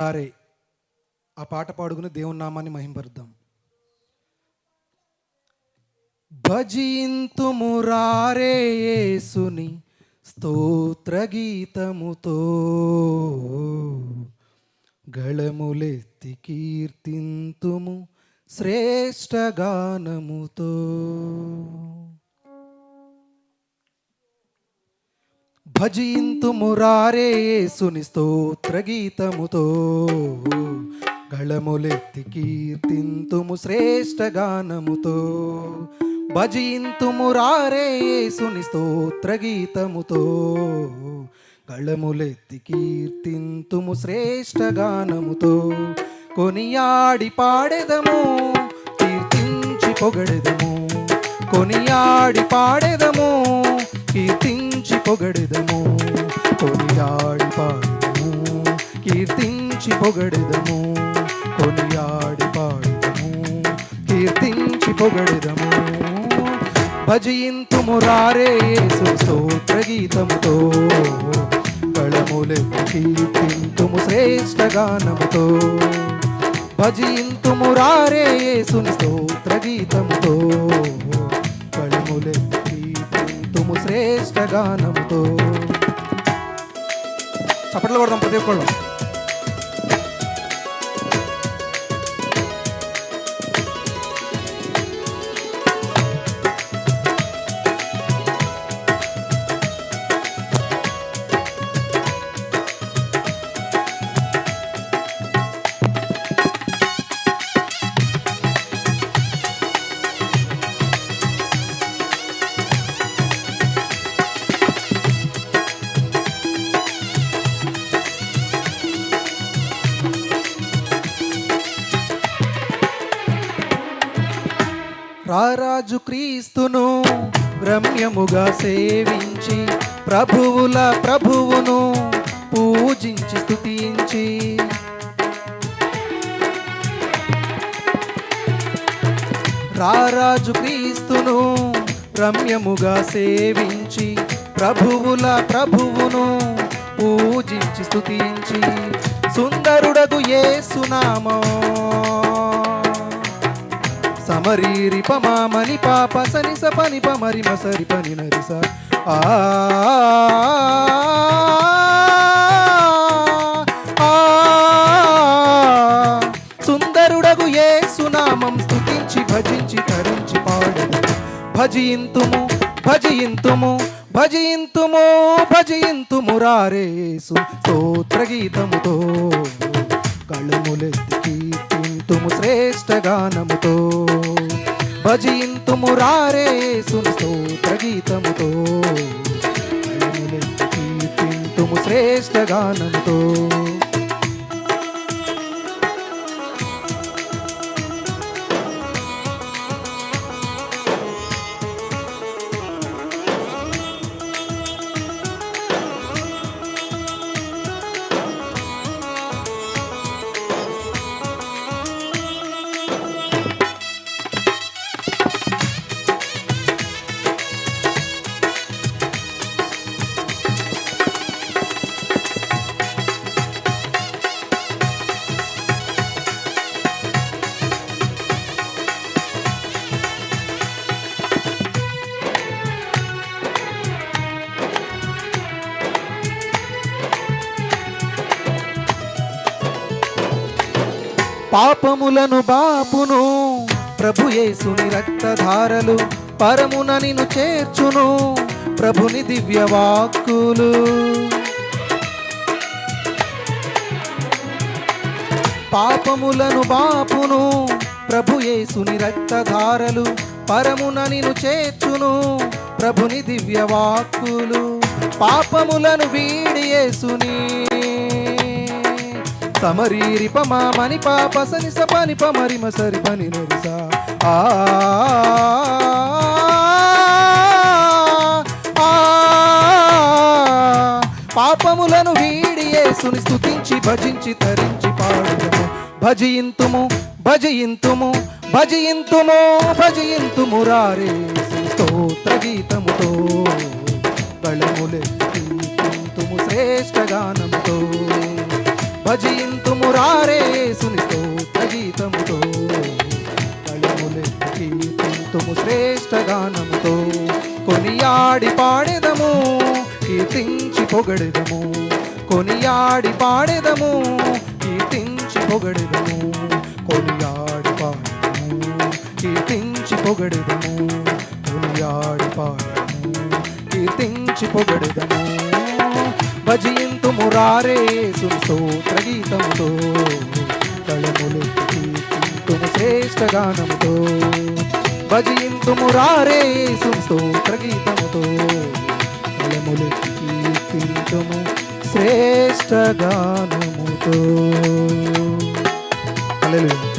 సారే ఆ పాట పాడుకుని దేవుని నామాన్ని మహింపరుద్దాం. భజింతుము రారే యేసుని స్తోత్ర గీతముతో గళములెత్తి కీర్తింతుము శ్రేష్ఠ గానముతో. భజయింతు మురారేసుని స్తోత్ర గీతముతో గళములెత్తి కీర్తింతుము శ్రేష్ఠ గానముతో. భజయింతు మురారేసుని స్తోత్ర గీతముతో గళములెత్తి కీర్తింతుము శ్రేష్ఠ గానముతో. కొనియాడి పాడెదము కీర్తించి పొగడెదము. కొనియాడి పాడెదము కీర్తించి పొగడెదము. కొనియాడి పాడము కీర్తించి పొగడెదము. కొనియాడి పాడము కీర్తించి పొగడెదము. భజయింతు మురారే యేసు స్తోత్ర గీతముతో. గళములెత్తి కీర్తింతుము శ్రేష్ఠ గానముతో. భజయింతు మురారే యేసుని స్తోత్ర గీతముతో. కళములెత్తి కీర్తింతుము శ్రేష్ఠ గానముతో చప్పట్లు కొడదాం ప్రతి ఒక్కళ్ళు. రారాజు క్రీస్తును రమ్యముగా సేవించి ప్రభువుల ప్రభువును పూజించి స్థుతించి రారాజు క్రీస్తును రమ్యముగా సేవించి ప్రభువుల ప్రభువును పూజించి స్తుతించి. సుందరుడగు సునామో సమరీరి పమామని పాప సని సపని పమరి మసరి పని నరిస. ఆ ఆ, సుందరుడగు ఏ సునామం స్థుతించి భజించి తరించి పాడు భజయింతుము భజయింతుము భజయింతుము భజింతుము రారేసు స్తోత్ర గీతముతో కళములెత్తి కీర్తింతుము శ్రేష్ఠ గానముతో. భజింతుము రారేసుని స్తోత్ర గీతముతో కీర్తింతుము శ్రేష్ఠ గానముతో. పాపములను బాపును ప్రభుయేసుని రక్తధారలు పరమున నిను చేర్చును ప్రభుని దివ్య వాక్కులు పాపములను బాపును ప్రభుయేసుని రక్తధారలు పరమున నిను చేర్చును ప్రభుని దివ్య వాక్కులు పాపములను వీడి యేసుని సమరీరి పమామని పాప సని స పమరి మసరి పని నరిసా ఆ ఆ, పాపములను వీడి యేసుని భజించి తరించి పాడము భజయింతుము భజయింతుము భజయింతుము భజయింతుము రారే స్తోత్ర గీతముతో. బళములెత్తి శ్రేష్ఠ గానముతో. భజయింతు మురారేసునితో స్తోత్ర గీతముతో కళములెత్తి కీర్తింతుము శ్రేష్ఠ గానముతో. కొనియాడి పాడెదము కీర్తించి పొగడెదము. కొనియాడి పాడెదము కీర్తించి పొగడెదము. కొనియాడి పాడెదము కీర్తించి పొగడెదము. కొనియాడి పాడెదము కీర్తించి పొగడెదము. మురారేతుని స్తోత్ర గీతముతో కళములు కీర్తింతుము శ్రేష్ఠ గానముతో. భజయింతు మురారేసు స్తోత్ర గీతముతో కళములు కీర్తింతుము శ్రేష్ఠ గానముతో. అల్లెలుయా